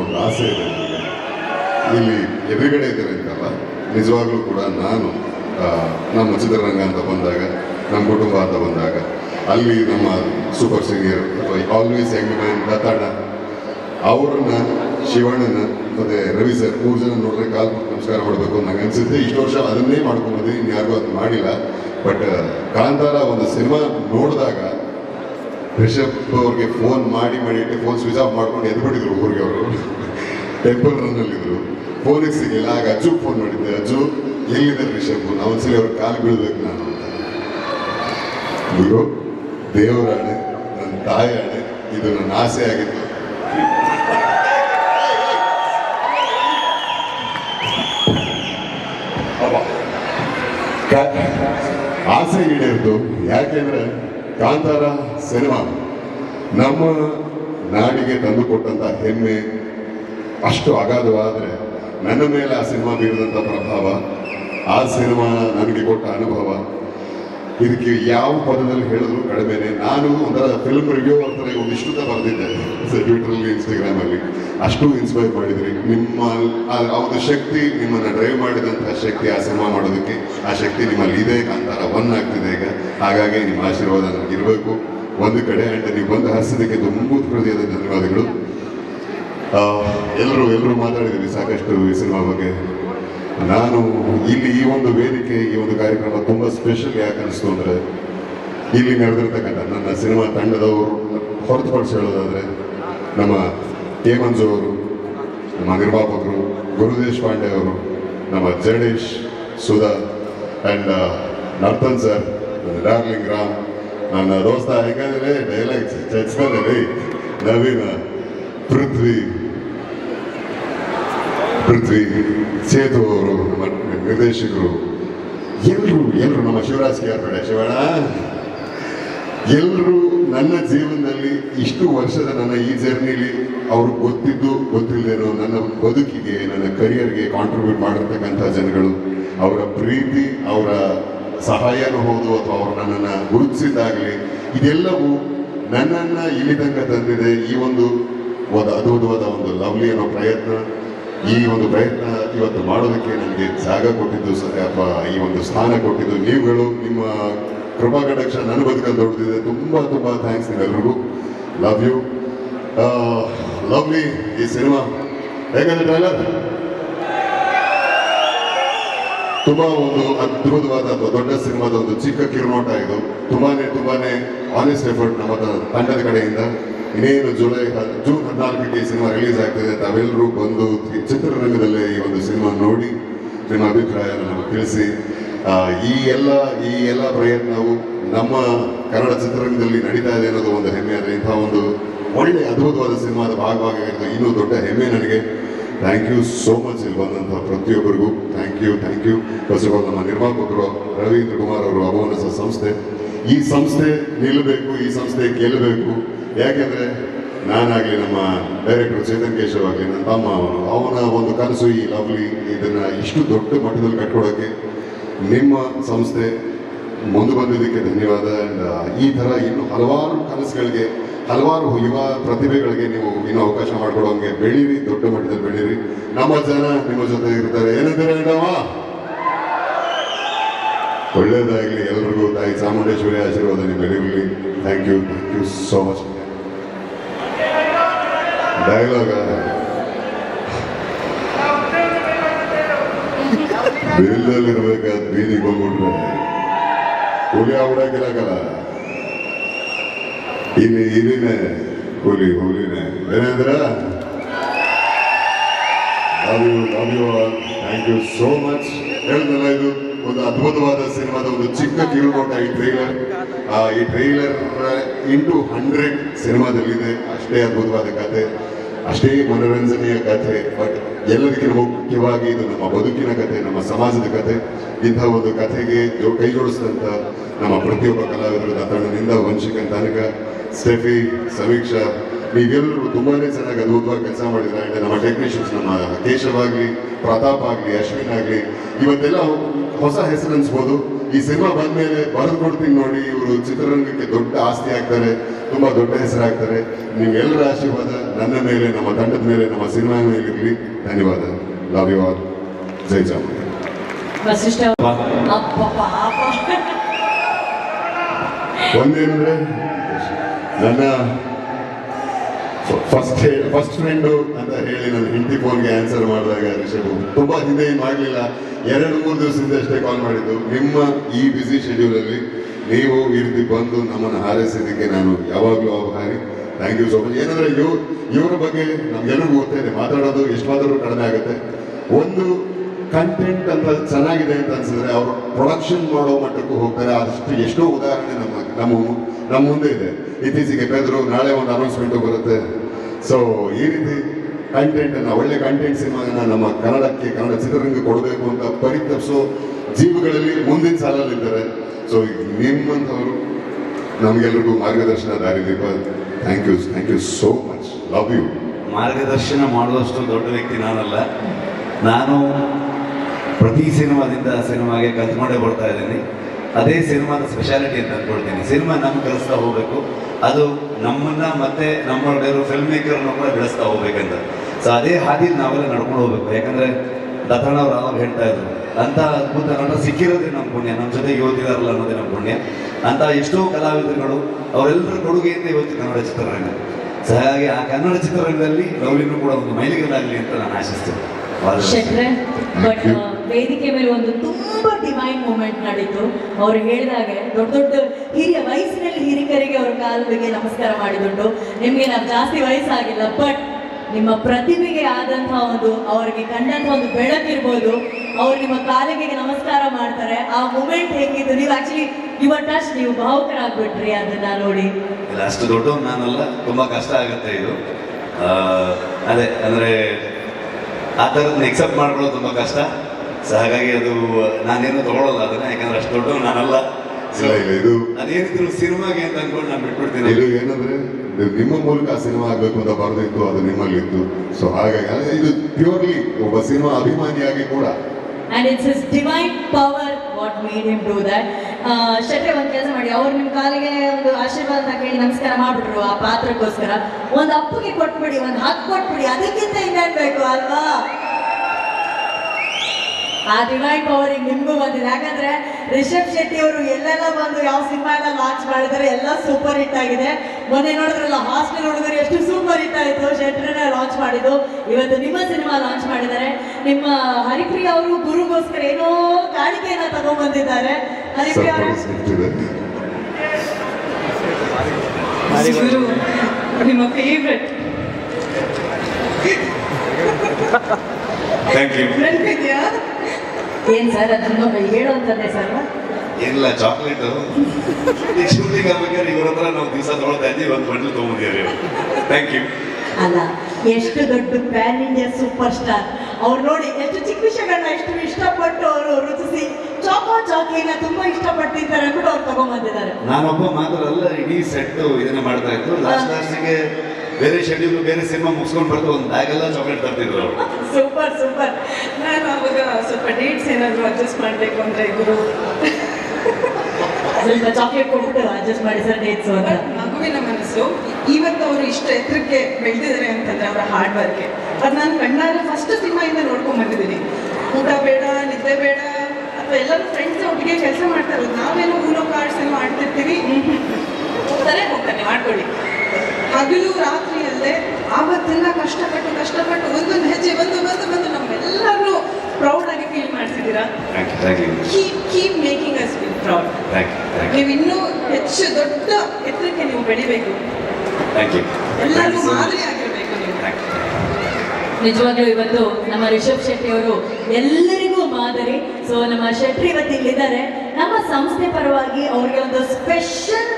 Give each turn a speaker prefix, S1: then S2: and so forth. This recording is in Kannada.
S1: ಒಂದು ಆಸೆ ಇದೆ ನನಗೆ. ಇಲ್ಲಿ ಎದುರುಗಡೆ ಇದ್ದಾರೆ ಅಂತಲ್ಲ, ನಿಜವಾಗ್ಲೂ ಕೂಡ ನಾನು ನಮ್ಮ ಚಿತ್ರರಂಗ ಅಂತ ಬಂದಾಗ, ನಮ್ಮ ಕುಟುಂಬ ಅಂತ ಬಂದಾಗ, ಅಲ್ಲಿ ನಮ್ಮ ಸೂಪರ್ ಸಿಂಗರ್ ಅಥವಾ ಆಲ್ವೇಸ್ ಯಂಗ್ ಕತಾಡ ಅವ್ರನ್ನ, ಶಿವಣ್ಣನ, ಮತ್ತೆ ರವಿ ಸರ್ ಮೂರು ಜನ ನೋಡ್ರೆ ಕಾಲ್ ನಮಸ್ಕಾರ ಮಾಡಬೇಕು ಅಂತ ನಂಗೆ ಅನಿಸುತ್ತೆ. ಇಷ್ಟು ವರ್ಷ ಅದನ್ನೇ ಮಾಡ್ಕೊಂಬಂದು ಇನ್ಯಾರಿಗೂ ಅದು ಮಾಡಿಲ್ಲ. ಬಟ್ ಕಾಂತಾರ ಒಂದು ಸಿನಿಮಾ ನೋಡಿದಾಗ ರಿಷಬ್ ಅವ್ರಿಗೆ ಫೋನ್ ಮಾಡಿ ಮಾಡಿ ಫೋನ್ ಸ್ವಿಚ್ ಆಫ್ ಮಾಡ್ಕೊಂಡು ಎದ್ಬಿಟ್ಟಿದ್ರು ಊರಿಗೆ ಅವರು. ಟೆಂಪಲ್ ರನ್ನಲ್ಲಿದ್ದರು ಫೋನಿಗೆ ಸಿಗಲಿಲ್ಲ. ಆಗ ಅಜ್ಜು ಫೋನ್ ಮಾಡಿದ್ದೆ. ಅಜ್ಜು ಎಲ್ಲಿದ್ದಾರೆ ರಿಷಬ್? ನಾವು ಒಂದ್ಸಲಿ ಅವ್ರ ಕಾಲು ಬೀಳ್ಬೇಕು ನಾನು ಅಂತ. ಗುರು ದೇವರ ಆಣೆ ನನ್ನ ತಾಯಿ ಅಣೆ ಇದು ನನ್ನ ಆಸೆ ಆಗಿತ್ತು. ಆಸೆ ಈಡೇರಿತು ಯಾಕೆಂದ್ರೆ ಕಾಂತಾರ ಸಿನಿಮಾ ನಮ್ಮ ನಾಡಿಗೆ ತಂದುಕೊಟ್ಟಂತ ಹೆಮ್ಮೆ ಅಷ್ಟು ಅಗಾಧವಾದರೆ ನನ್ನ ಮೇಲೆ ಆ ಸಿನಿಮಾ ಬೀರಿದಂಥ ಪ್ರಭಾವ, ಆ ಸಿನಿಮಾ ನನಗೆ ಕೊಟ್ಟ ಅನುಭವ. ಇದಕ್ಕೆ ಯಾವ ಪದದಲ್ಲಿ ಹೇಳಿದ್ರು ಕಡಿಮೆನೆ. ನಾನು ಒಂಥರ ಫಿಲ್ಮ್ ರಿವ್ಯೂ ಅಂತಾರೆ ಒಂದಿಷ್ಟು ಬರೆದಿದ್ದೆ. ಇನ್ಸ್ಟಾಗ್ರಾಮ್ ಇನ್ಸ್ಟಾಗ್ರಾಮಲ್ಲಿ ಅಷ್ಟು ಇನ್ಸ್ಪೈರ್ ಮಾಡಿದ್ರಿ ನಿಮ್ಮ ಒಂದು ಶಕ್ತಿ ನಿಮ್ಮನ್ನ ಡ್ರೈವ್ ಮಾಡಿದಂತಹ ಶಕ್ತಿ ಆ ಸಿನಿಮಾ ಮಾಡೋದಕ್ಕೆ. ಆ ಶಕ್ತಿ ನಿಮ್ಮಲ್ಲಿ ಇದೆ. ಕಾಂತಾರ ಒನ್ ಆಗ್ತಿದೆ ಈಗ. ಹಾಗಾಗಿ ನಿಮ್ಮ ಆಶೀರ್ವಾದ ನನಗಿರ್ಬೇಕು ಒಂದು ಕಡೆ ಅಂಡ್ ನೀವು ಬಂದು ಹಾಸ್ಯದಕ್ಕೆ ತುಂಬ ಹೃದಯದ ಧನ್ಯವಾದಗಳು. ಎಲ್ಲರೂ ಎಲ್ಲರೂ ಮಾತಾಡಿದ್ದೀವಿ ಸಾಕಷ್ಟು ಈ ಸಿನಿಮಾ ಬಗ್ಗೆ. ನಾನು ಇಲ್ಲಿ ಈ ಒಂದು ವೇದಿಕೆ ಈ ಒಂದು ಕಾರ್ಯಕ್ರಮ ತುಂಬ ಸ್ಪೆಷಲ್ ಯಾಕೆ ಅನಿಸ್ತು ಅಂದರೆ, ಇಲ್ಲಿ ನಡೆದಿರ್ತಕ್ಕಂಥ ನನ್ನ ಸಿನಿಮಾ ತಂಡದವರು ಹೊರತುಪಡಿಸಿ ಹೇಳೋದಾದರೆ, ನಮ್ಮ ಅವರು, ನಮ್ಮ ನಿರ್ಮಾಪಕರು ಗುರುದೇಶ್ ಪಾಂಡೆ ಅವರು, ನಮ್ಮ Jadesh, Sudha and Nartan sir darling Ram, ನನ್ನ ದೋಸ್ತ, ಹೆಂಗಂದ್ರೆ ಡೈಲಾಗ್ಸ್ ಚಚ್ಕೊಂಡೆ ನವೀನ, ಪೃಥ್ವಿ. ಪೃಥ್ವಿ ಸೇತು ಅವರು ನಿರ್ದೇಶಕರು. ಎಲ್ಲರೂ ಎಲ್ಲರೂ ನಮ್ಮ ಶಿವರಾಜ್ ಕೆ ಆರ್ ಶಿವಣ್ಣ. ಎಲ್ಲರೂ ನನ್ನ ಜೀವನದಲ್ಲಿ ಇಷ್ಟು ವರ್ಷದ ನನ್ನ ಈ ಜರ್ನಿಲಿ ಅವರು ಗೊತ್ತಿದ್ದು ಗೊತ್ತಿಲ್ಲದೇನೋ ನನ್ನ ಬದುಕಿಗೆ, ನನ್ನ ಕರಿಯರ್ಗೆ ಕಾಂಟ್ರಿಬ್ಯೂಟ್ ಮಾಡಿರ್ತಕ್ಕಂಥ ಜನಗಳು. ಅವರ ಪ್ರೀತಿ, ಅವರ ಸಹಾಯನೂ ಹೌದು ಅಥವಾ ಅವರು ನನ್ನನ್ನು ಗುರುತಿಸಿದ್ದಾಗಲಿ, ಇದೆಲ್ಲವೂ ನನ್ನನ್ನು ಇಲ್ಲಿ ತನಕ ತಂದಿದೆ. ಈ ಒಂದು ಒಂದು ಅದ್ಭುತವಾದ ಒಂದು ಲವ್ಲಿ ಅನ್ನೋ ಪ್ರಯತ್ನ. ಈ ಒಂದು ಪ್ರಯತ್ನ ಇವತ್ತು ಮಾಡೋದಕ್ಕೆ ನನಗೆ ಜಾಗ ಕೊಟ್ಟಿದ್ದು ಅಥವಾ ಈ ಒಂದು ಸ್ಥಾನ ಕೊಟ್ಟಿದ್ದು ನೀವುಗಳು ನಿಮ್ಮ ಕೃಪಾ ಕಟಾಕ್ಷ ನನ್ನ ಬದುಕಲ್ಲಿ ದೊಡ್ಡದಿದೆ. ತುಂಬ ತುಂಬ ಥ್ಯಾಂಕ್ಸ್ ನಿಮ್ಮೆಲ್ರಿಗೂ. ಲವ್ ಯು ಲವ್ಲಿ ಈ ಸಿನಿಮಾ ಹೇಗಂದ್ರೆ ಟ್ರೈಲರ್ ತುಂಬ ಒಂದು ಅದ್ಭುತವಾದ ಅಥವಾ ದೊಡ್ಡ ಸಿನಿಮಾದ ಒಂದು ಚಿಕ್ಕ ಕಿರುನೋಟ ಇದು. ತುಂಬಾನೇ ತುಂಬಾನೇ ಆನೆಸ್ಟ್ ಎಫರ್ಟ್ ನಮ್ಮ ತಂಡದ ಕಡೆಯಿಂದ. ಇನ್ನೇನು ಜುಲೈ ಜೂನ್ ಹದಿನಾಲ್ಕಕ್ಕೆ ಸಿನಿಮಾ ರಿಲೀಸ್ ಆಗ್ತಿದೆ ತಾವೆಲ್ಲರೂ ಬಂದು ಚಿತ್ರರಂಗದಲ್ಲೇ ಈ ಒಂದು ಸಿನಿಮಾ ನೋಡಿ ನಿಮ್ಮ ಅಭಿಪ್ರಾಯ ನಮಗೆ ತಿಳಿಸಿ. ಈ ಎಲ್ಲ ಈ ಎಲ್ಲ ಪ್ರಯತ್ನವು ನಮ್ಮ ಕನ್ನಡ ಚಿತ್ರರಂಗದಲ್ಲಿ ನಡೀತಾ ಇದೆ ಅನ್ನೋದು ಒಂದು ಹೆಮ್ಮೆ. ಆದರೆ ಇಂಥ ಒಂದು ಒಳ್ಳೆ, ಅದ್ಭುತವಾದ ಸಿನಿಮಾದ ಭಾಗವಾಗಿರೋದು ಇನ್ನೂ ದೊಡ್ಡ ಹೆಮ್ಮೆ ನನಗೆ. ಥ್ಯಾಂಕ್ ಯು ಸೋ ಮಚ್ ಇಲ್ಲಿ ಬಂದಂಥ ಪ್ರತಿಯೊಬ್ಬರಿಗೂ. Thank you thank you first of all ನಮ್ಮ ನಿರ್ಮಾಪಕರು ರವೀಂದ್ರ ಕುಮಾರ್ ಅವರು ಅಭವನಸ ಸಂಸ್ಥೆ. ಈ ಸಂಸ್ಥೆ ನಿಲ್ಲಬೇಕು, ಈ ಸಂಸ್ಥೆ ಗೆಲ್ಲಬೇಕು. ಯಾಕೆಂದ್ರೆ ನಾನಾಗಲಿ ನಮ್ಮ ಡೈರೆಕ್ಟರ್ ಚೇತನ್ ಕೇಶವ್ ಆಗಲಿ, ನನ್ನ ತಮ್ಮ ಅವನು ಅವನ ಒಂದು ಕನಸು ಈ ಲವ್ಲಿ ಇದನ್ನ ಇಷ್ಟು ದೊಡ್ಡ ಮಟ್ಟದಲ್ಲಿ ಕಟ್ಕೊಡೋಕ್ಕೆ ನಿಮ್ಮ ಸಂಸ್ಥೆ ಮುಂದೆ ಬಂದಿದ್ದಕ್ಕೆ ಧನ್ಯವಾದ. ಈ ಥರ ಇನ್ನು ಹಲವಾರು ಕನಸುಗಳಿಗೆ, ಹಲವಾರು ಯುವ ಪ್ರತಿಭೆಗಳಿಗೆ ನೀವು ಇನ್ನೂ ಅವಕಾಶ ಮಾಡಿಕೊಡೋಂಗೆ ಬೆಳೀರಿ, ದೊಡ್ಡ ಮಟ್ಟದಲ್ಲಿ ಬೆಳೀರಿ. ನಮ್ಮ ಜನ ನಿಮ್ಮ ಜೊತೆ ಇರ್ತಾರೆ. ಏನಂತಾರೆ ಮೇಡಮ್ಮ ಒಳ್ಳೇದಾಗಲಿ ಎಲ್ರಿಗೂ ತಾಯಿ ಚಾಮುಂಡೇಶ್ವರಿ ಆಶೀರ್ವಾದ ನಿಮ್ಮೆಲ್ಲರಿರಲಿ thank you thank you so much dialogue. ಬಿಲ್ಲಲ್ಲಿರ್ಬೇಕಾದ ಬೀದಿಗೆ ಬಂದ್ಬಿಟ್ರೆ. ಹುಲಿ ಆಡಕ್ಕಿರಕಲ್ಲ ಇಲ್ಲಿ ಇಲ್ಲಿನೇ ಹುಲಿ ಹುಲಿನೇ. ಏನೇಂದ್ರ? Love you love you thank you so much ಹೇಳಿದ್ನಲ್ಲ ಇದು? ಒಂದು ಅದ್ಭುತವಾದ ಸಿನಿಮಾದ ಒಂದು ಚಿಕ್ಕ ಕಿರುನೋಟ ಈ ಟ್ರೈಲರ್ ಈ ಟ್ರೈಲರ್ ಇಂಟು ಹಂಡ್ರೆಡ್ ಸಿನಿಮಾದಲ್ಲಿದೆ. ಅಷ್ಟೇ ಅದ್ಭುತವಾದ ಕತೆ. ಅಷ್ಟೇ ಮನೋರಂಜನೆಯ ಕಥೆ, ಬಟ್ ಎಲ್ಲದಕ್ಕಿಂತ ಮುಖ್ಯವಾಗಿ ಇದು ನಮ್ಮ ಬದುಕಿನ ಕಥೆ, ನಮ್ಮ ಸಮಾಜದ ಕಥೆ. ಇಂಥ ಒಂದು ಕಥೆಗೆ ಕೈಜೋಡಿಸಿದಂಥ ನಮ್ಮ ಪ್ರತಿಯೊಬ್ಬ ಕಲಾವಿದರ ದತ್ತಣ್ಣನಿಂದ ವಂಶಿಕನ್ ತನಕ ಸ್ಟೆಫಿ ಸಮೀಕ್ಷಾ, ನೀವೆಲ್ಲರೂ ತುಂಬಾನೇ ಚೆನ್ನಾಗಿ ಅದ್ಭುತವಾಗಿ ಕೆಲಸ ಮಾಡಿದ್ರೆ ನಮ್ಮ ಟೆಕ್ನಿಷಿಯನ್ಸ್ ನಮ್ಮ ಕೇಶವ್ ಆಗಲಿ, ಪ್ರತಾಪ್ ಆಗಲಿ, ಅಶ್ವಿನ್ ಆಗಲಿ, ಇವತ್ತೆಲ್ಲ ಹೊಸ ಹೆಸರು ಅನ್ಸ್ಬೋದು ಈ ಸಿನಿಮಾ ಬಂದ್ಮೇಲೆ ಬರೆದು ಕೊಡ್ತೀನಿ ನೋಡಿ ಇವರು ಚಿತ್ರರಂಗಕ್ಕೆ ದೊಡ್ಡ ಆಸ್ತಿ ಆಗ್ತಾರೆ ತುಂಬಾ ದೊಡ್ಡ ಹೆಸರಾಗ್ತಾರೆ. ನಿಮ್ಗೆಲ್ಲರ ಆಶೀರ್ವಾದ ನನ್ನ ಮೇಲೆ ನಮ್ಮ ತಂಡದ ಮೇಲೆ ನಮ್ಮ ಸಿನಿಮಾ ಮೇಲೆ ಇರಲಿ ಧನ್ಯವಾದ. ಲವ್ ಯು ಆಲ್ ಜೈ
S2: ಪಾಪ
S1: ಒಂದೇನಂದ್ರೆ ನನ್ನ ಫಸ್ಟ್ ಫಸ್ಟ್ ಫ್ರೆಂಡು ಅಂತ ಹೇಳಿ ನನ್ನ ಹೆಂಡತಿ ಫೋನ್ಗೆ ಆನ್ಸರ್ ಮಾಡಿದಾಗ ರಿಷಬ್, ತುಂಬಾ ಹಿಂದೆ ಏನು ಆಗಲಿಲ್ಲ. ಎರಡು, ಮೂರು ದಿವಸದಿಂದ ಅಷ್ಟೇ ಕಾಲ್ ಮಾಡಿದ್ದು. ನಿಮ್ಮ ಈ ಬ್ಯುಸಿ ಶೆಡ್ಯೂಲಲ್ಲಿ ನೀವು ಈ ಬಂದು ನಮ್ಮನ್ನು ಹಾರೈಸಿದ್ದಕ್ಕೆ ನಾನು ಯಾವಾಗಲೂ ಆಭಾರಿ. ಥ್ಯಾಂಕ್ ಯು ಸೋ ಮಚ್ ಏನಂದ್ರೆ ಇವ್ ಇವರ ಬಗ್ಗೆ ನಮ್ಗೆಲ್ಲರಿಗೂ ಇದೆ. ಮಾತಾಡೋದು ಎಷ್ಟು ಮಾತಾಡೋದು ಕಡಿಮೆ ಆಗುತ್ತೆ. ಒಂದು ಕಂಟೆಂಟ್ ಅಂತ ಚೆನ್ನಾಗಿದೆ ಅಂತ ಅನ್ಸಿದ್ರೆ ಅವರು ಪ್ರೊಡಕ್ಷನ್ ಮಾಡೋ ಮಟ್ಟಕ್ಕೂ ಹೋಗ್ತಾರೆ. ಅದಷ್ಟು ಎಷ್ಟೋ ಉದಾಹರಣೆ ನಮ್ಮ ನಮ್ಮ ನಮ್ಮ ಮುಂದೆ ಇದೆ. ಇತ್ತೀಚೆಗೆ ಪೆದ್ರು ನಾಳೆ ಒಂದು ಅನೌನ್ಸ್ಮೆಂಟು ಬರುತ್ತೆ. ಸೊ ಈ ರೀತಿ ಕಂಟೆಂಟ್ ಅನ್ನ, ಒಳ್ಳೆ ಕಂಟೆಂಟ್ ಸಿನಿಮಾನ ನಮ್ಮ ಕನ್ನಡಕ್ಕೆ, ಕನ್ನಡ ಚಿತ್ರರಂಗ ಕೊಡಬೇಕು ಅಂತ ಪರಿತಪಿಸೋ ಜೀವಗಳಲ್ಲಿ ಮುಂದಿನ ಸಾಲಲ್ಲಿದ್ದಾರೆ ಸೊ ನಿಮ್ಮಂಥವರು ನಮಗೆಲ್ರಿಗೂ ಮಾರ್ಗದರ್ಶನ ದಾರಿದೀಪ thank you thank you so much love you
S3: ಮಾರ್ಗದರ್ಶನ ಮಾಡುವಷ್ಟು ದೊಡ್ಡ ವ್ಯಕ್ತಿ ನಾನಲ್ಲ. ನಾನು ಪ್ರತಿ ಸಿನಿಮಾದಿಂದ ಸಿನಿಮಾಗೆ ಕಲ್ತ್ಕೊಂಡೇ ಬರ್ತಾ ಇದ್ದೀನಿ. ಅದೇ ಸಿನಿಮಾದ ಸ್ಪೆಷಾಲಿಟಿ ಅಂತ ಅಂದ್ಕೊಳ್ತೀನಿ ಸಿನಿಮಾ ನಮ್ಮ ಕಲಿಸ್ತಾ ಹೋಗಬೇಕು. ಅದು ನಮ್ಮನ್ನ ಮತ್ತೆ ನಮ್ಮ ಫಿಲ್ಮ್ ಮೇಕರ್ನ ಕೂಡ ಬೆಳೆಸ್ತಾ ಹೋಗ್ಬೇಕಂತ. ಸೊ ಅದೇ ಹಾದಿ ನಾವೆಲ್ಲ ನಡ್ಕೊಂಡು ಹೋಗ್ಬೇಕು. ಯಾಕಂದ್ರೆ ದತ್ತಣ್ಣ ಅವ್ರು ಆವಾಗ ಹೇಳ್ತಾ ಇದ್ರು, ಅಂತ ಅದ್ಭುತ ನಟ ಸಿಕ್ಕಿರೋದೇ ನಮ್ಮ ಪುಣ್ಯ. ನಮ್ಮ ಜೊತೆ ಓದಿದಾರಲ್ಲ ಅನ್ನೋದೇ ನಮ್ಮ ಪುಣ್ಯ. ಅಂತ ಎಷ್ಟೋ ಕಲಾವಿದರುಗಳು, ಅವರೆಲ್ಲರ ಕೊಡುಗೆಯಿಂದ ಇವತ್ತು ಕನ್ನಡ ಚಿತ್ರರಂಗ. ಸೊ ಹಾಗಾಗಿ ಆ ಕನ್ನಡ ಚಿತ್ರರಂಗದಲ್ಲಿ ಲವ್ಲಿನೂ ಕೂಡ ಒಂದು ಮೈಲಿಗಲ್ಲಾಗಲಿ ಅಂತ ನಾನು ಆಶಿಸ್ತೇನೆ.
S2: ಶೆಟ್ರೆ ಬಟ್ ವೇದಿಕೆ ಮೇಲೆ ಒಂದು ತುಂಬಾ ಡಿವೈನ್ ಮೂಮೆಂಟ್ ನಡೀತು. ಅವ್ರು ಹೇಳಿದಾಗೆ ದೊಡ್ಡ ದೊಡ್ಡ ಹಿರಿಯ ವಯಸ್ಸಿನಲ್ಲಿ ಹಿರಿಕರಿಗೆ ಅವ್ರ ಕಾಲಿಗೆ ನಮಸ್ಕಾರ ಮಾಡಿದುಂಟು ನಿಮಗೆ ನಾವು ಜಾಸ್ತಿ ವಯಸ್ಸಾಗಿಲ್ಲ ಬಟ್ ನಿಮ್ಮ ಪ್ರತಿಭೆಗೆ ಆದಂತಹ ಒಂದು ಅವರಿಗೆ ಕಂಡಂತ ಒಂದು ಬೆಳಕಿರ್ಬೋದು ಅವ್ರು ನಿಮ್ಮ ಕಾಲಿಗೆ ನಮಸ್ಕಾರ ಮಾಡ್ತಾರೆ. ಆ ಮೂಮೆಂಟ್ ಹೇಗಿತ್ತು? ನೀವು ಆಕ್ಚುಲಿ ಯುವ ಟಚ್ ನೀವು ಭಾವುಕರಾಗ್ಬಿಟ್ರಿ ಅದನ್ನ ನೋಡಿ.
S3: ಅಷ್ಟು ದೊಡ್ಡ ನಾನಲ್ಲ. ತುಂಬಾ ಕಷ್ಟ ಆಗುತ್ತೆ ಇದು. ಅದೇ ಅಂದ್ರೆ ಆ ಥರದನ್ನ ಎಕ್ಸೆಪ್ಟ್ ಮಾಡ್ಕೊಳ್ಳೋದು ತುಂಬ ಕಷ್ಟ. ಸೊ ಹಾಗಾಗಿ ಅದು ನಾನೇನು ತಗೊಳ್ಳಲ್ಲ ಅದನ್ನ ಯಾಕಂದ್ರೆ ಅಷ್ಟು ದೊಡ್ಡ ನಾನಲ್ಲ.
S1: ಇಲ್ಲ ಇಲ್ಲ ಇದು
S3: ಅದೇನಿದ್ರು ಸಿನಿಮಾಗೆ ಅಂತ ಅನ್ಕೊಂಡು ನಾನು ಬಿಟ್ಬಿಡ್ತೀನಿ.
S1: ಇದು ಏನಂದ್ರೆ ನಿಮ್ಮ ಮೂಲಕ ಆ ಸಿನಿಮಾ ಆಗಬೇಕು ಅಂತ ಬರೆದಿತ್ತು ಅದು ನಿಮ್ಮಲ್ಲಿತ್ತು. ಸೊ ಹಾಗಾಗಿ ಅಂದ್ರೆ ಇದು ಪ್ಯೂರ್ಲಿ ಒಬ್ಬ ಸಿನಿಮಾ ಅಭಿಮಾನಿಯಾಗಿ ಕೂಡ.
S2: And it's is divine power what made him do that ಶೆಟ್ರೆ ಒಂದು ಕೆಲಸ ಮಾಡಿ, ಅವ್ರು ನಿಮ್ಮ ಕಾಲಿಗೆ ಒಂದು ಆಶೀರ್ವಾದ ಕೇಳಿ ನಮಸ್ಕಾರ ಮಾಡ್ಬಿಟ್ರು ಆ ಪಾತ್ರಕ್ಕೋಸ್ಕರ. ಒಂದು ಅಪ್ಪಗೆ ಕೊಟ್ಬಿಡಿ, ಒಂದು ಹಕ್ ಕೊಟ್ಬಿಡಿ, ಅದಕ್ಕಿಂತ ಇನ್ನೇನ್ ಬೇಕು ಅಲ್ವಾ? ಆ ಡಿವೈನ್ ಪವರ್ ಈಗ ನಿಮಗೂ ಬಂದಿದೆ. ಯಾಕಂದ್ರೆ ರಿಷಬ್ ಶೆಟ್ಟಿ ಅವರು ಎಲ್ಲೆಲ್ಲ ಬಂದು ಯಾವ ಸಿನಿಮಾ ಎಲ್ಲ ಲಾಂಚ್ ಮಾಡಿದ್ದಾರೆ ಎಲ್ಲ ಸೂಪರ್ ಹಿಟ್ ಆಗಿದೆ. ಮೊನ್ನೆ ನೋಡಿದ್ರಲ್ಲ ಹಾಸ್ಟೆಲ್ ಹುಡುಗರು ಎಷ್ಟು ಸೂಪರ್ ಹಿಟ್ ಆಯಿತು, ಶೆಟ್ರನ್ನ ಲಾಂಚ್ ಮಾಡಿದ್ದು. ಇವತ್ತು ನಿಮ್ಮ ಸಿನಿಮಾ ಲಾಂಚ್ ಮಾಡಿದ್ದಾರೆ. ನಿಮ್ಮ ಹರಿಪ್ರಿಯ ಅವರು ಗುರುಗೋಸ್ಕರ ಏನೋ ಕಾಣಿಕೆಯನ್ನ ತಗೊಂಡ್ಬಂದಿದ್ದಾರೆ
S1: ಸರ್ಪ್ರೈಸ್ ಇರ್ತಿದೆ
S2: ಗುರು ನಿಮ್ಮ ಫೇವ್ರೆಟ್
S3: ಥ್ಯಾಂಕ್ ಯು
S2: ನೆನಪಿದ್ಯಾ ಏನ್ ಸರ್ ಅದನ್ನು ಸರ್.
S3: ಏನಿಲ್ಲ ಚಾಕ್ಲೇಟು ಈಗ ಶೂಟಿಂಗ್ ಆಗ್ಬೇಕಾದ್ರೆ ಇವ್ರ ಹತ್ರ ನಾವು ದಿವಸ ತೊಗೊಳ್ತಾ ಇದ್ದೀವಿ ಒಂದು ಬಂಡ್ಲು ತೊಗೊಂಡಿದ್ದೀವಿ ಥ್ಯಾಂಕ್ ಯು
S2: ಅಲ್ಲ ಎಷ್ಟು ದೊಡ್ಡ ಪ್ಯಾನ್ ಇಂಡಿಯಾ ಸೂಪರ್ ಸ್ಟಾರ್ ಅವ್ರು ನೋಡಿ ಎಷ್ಟು ಚಿಕ್ಕ ವಿಷಯಗಳನ್ನ ಎಷ್ಟು ಇಷ್ಟಪಟ್ಟು ಅವರು ರುಚಿಸಿ ಚಾಕೋ ಚಾಕಿನ ತುಂಬಾ ಇಷ್ಟಪಟ್ಟು ತಿಂತಾರೆ ಅಂದ್ಬಿಟ್ಟು ಅವ್ರು ತಗೊಂಡ್ಬಂದಿದ್ದಾರೆ
S3: ನಾನೊಬ್ಬ ಮಾತ್ರ ಅಲ್ಲ ಇಡೀ ಸೆಟ್ ಇದನ್ನ ಮಾಡ್ತಾ ಇತ್ತು ಲಾಸ್ಟ್ ಲಾಸ್ಟಿಗೆ ಬೇರೆ ಶೆಡ್ಯೂಲ್ ಬೇರೆ ಸಿನಿಮಾ ಮುಗಿಸ್ಕೊಂಡು ಬರ್ತು ಒಂದು ಬ್ಯಾಗೆಲ್ಲ ಚಾಕ್ಲೇಟ್ ತರ್ತಿದ್ರು ಅವರು.
S2: ಸೂಪರ್ ಸೂಪರ್
S4: ನಾನು ಅವಾಗ ಸ್ವಲ್ಪ ಡೇಟ್ಸ್ ಏನಾದರೂ ಅಡ್ಜಸ್ಟ್ ಮಾಡಬೇಕು ಅಂದರೆ ಗುರು.
S2: ಅದರಿಂದ ಚಾಕ್ಲೇಟ್ ಕೊಟ್ಬಿಟ್ಟು ಅಡ್ಜಸ್ಟ್ ಮಾಡಿ ಸರ್ ಡೇಟ್ಸ್ ಅಂತ.
S4: ಮಗುವಿನ ಮನಸ್ಸು. ಇವತ್ತು ಅವರು ಇಷ್ಟು ಎತ್ತರಕ್ಕೆ ಬೆಳೆದಿದ್ದಾರೆ ಅಂತಂದ್ರೆ ಅವರ ಹಾರ್ಡ್ ವರ್ಕ್ಗೆ ಅದು ನಾನು ಕಣ್ಣಾರೆ ಫಸ್ಟ್ ಸಿನಿಮಾಯಿಂದ ನೋಡ್ಕೊಂಡ್ ಬಂದಿದ್ದೀನಿ. ಊಟ ಬೇಡ ನಿದ್ದೆ ಬೇಡ ಅಥವಾ ಎಲ್ಲರೂ ಫ್ರೆಂಡ್ಸ್ ಒಟ್ಟಿಗೆ ಕೆಲಸ ಮಾಡ್ತಾ ಇರೋದು. ನಾವೇನೋ ಊನೋ ಕಾರ್ಡ್ಸ್ ಎಲ್ಲ ಮಾಡ್ತಿರ್ತೀವಿ? ಹೋಗ್ತಾರೆ ಹೋಗ್ತಾನೆ ಮಾಡ್ಕೊಳ್ಳಿ. ಹಗಲು ರಾತ್ರಿ ಅಲ್ಲದೆ ಆವತ್ತೆಲ್ಲ ಕಷ್ಟಪಟ್ಟು ಕಷ್ಟಪಟ್ಟು ಒಂದೊಂದು ಹೆಜ್ಜೆ ಬಂದು ಬಂದು ಬಂದು ನಮ್ಮೆಲ್ಲರನ್ನೂ ಪ್ರೌಡ್ ಆಗಿ ಫೀಲ್ ಮಾಡ್ತಿದ್ದೀರಾ keep making us feel proud ನೀವು ಇನ್ನೂ ಹೆಚ್ಚು ದೊಡ್ಡ ಎತ್ತರಕ್ಕೆ ನೀವು ಬೆಳಿಬೇಕು.
S3: ಥ್ಯಾಂಕ್ ಯು
S4: ಎಲ್ಲರಿಗೂ ಮಾದರಿ ಆಗಿರ್ಬೇಕು ನೀವು.
S3: ಥ್ಯಾಂಕ್
S2: ನಿಜವಾಗ್ಲೂ ಇವತ್ತು ನಮ್ಮ ರಿಷಬ್ ಶೆಟ್ಟಿ ಅವರು ಎಲ್ಲರಿಗೂ ಮಾದರಿ. ಸೊ ನಮ್ಮ ಶೆಟ್ಟಿ ಇವತ್ತು ಇಲ್ಲಿದ್ದಾರೆ. ನಮ್ಮ ಸಂಸ್ಥೆ ಪರವಾಗಿ ಅವರಿಗೆ ಒಂದು ಸ್ಪೆಷಲ್